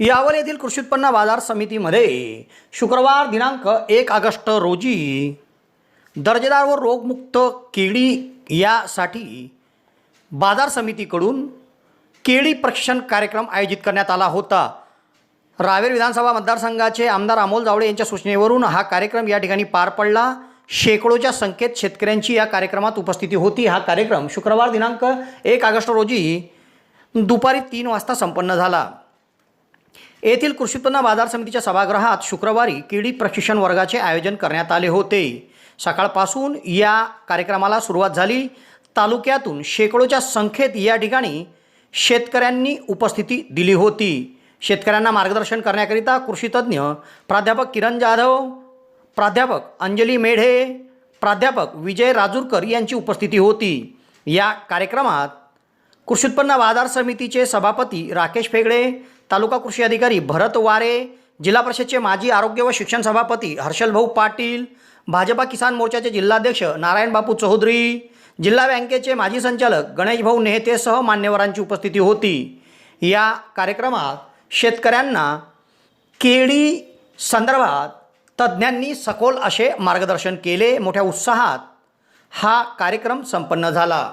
यावल येथील कृषी उत्पन्न बाजार समितीमध्ये शुक्रवार दिनांक एक ऑगस्ट रोजी दर्जेदार व रोगमुक्त केळी यासाठी बाजार समितीकडून केळी प्रशिक्षण कार्यक्रम आयोजित करण्यात आला होता. रावेर विधानसभा मतदारसंघाचे आमदार अमोल जावळे यांच्या सूचनेवरून हा कार्यक्रम या ठिकाणी पार पडला. शेकडोच्या संख्येत शेतकऱ्यांची या कार्यक्रमात उपस्थिती होती. हा कार्यक्रम शुक्रवार दिनांक एक ऑगस्ट रोजी दुपारी तीन वाजता संपन्न झाला. येथील कृषी उत्पन्न बाजार समितीच्या सभागृहात शुक्रवारी किडी प्रशिक्षण वर्गाचे आयोजन करण्यात आले होते. सकाळपासून या कार्यक्रमाला सुरुवात झाली. तालुक्यातून शेकडोच्या संख्येत या ठिकाणी शेतकऱ्यांनी उपस्थिती दिली होती. शेतकऱ्यांना मार्गदर्शन करण्याकरिता कृषीतज्ञ प्राध्यापक किरण जाधव प्राध्यापक अंजली मेढे प्राध्यापक विजय राजूरकर यांची उपस्थिती होती. या कार्यक्रमात कृषी उत्पन्न बाजार समितीचे सभापती राकेश फेगडे तालुका कृषी अधिकारी भरत वारे जिल्हा परिषदचे माजी आरोग्य व शिक्षण सभापती हर्षलभाऊ पाटील भाजपा किसान मोर्चाचे जिल्हाध्यक्ष नारायण बापू चौधरी जिल्हा बँकेचे माजी संचालक गणेश भाऊ नेहतेसह मान्यवरांची उपस्थिती होती. या कार्यक्रमात शेतकऱ्यांना केळी संदर्भात तज्ज्ञांनी सखोल असे मार्गदर्शन केले. मोठ्या उत्साहात हा कार्यक्रम संपन्न झाला.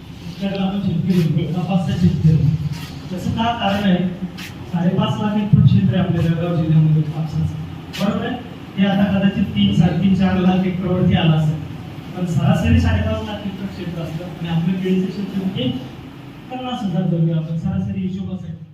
त्याचं का कारण आहे साडेपाच लाख एकूण क्षेत्र आहे आपल्या जळगाव जिल्ह्यामध्ये कापसाचं बरोबर आहे ते आता कदाचित तीन साडेतीन चार लाख एकरवरती आला असेल पण सरासरी साडेपाच लाख एकर क्षेत्र असतं आणि आपलं केळीचं क्षेत्र म्हणजे पन्नास हजार धरूया आपण सरासरी हिशोबासाठी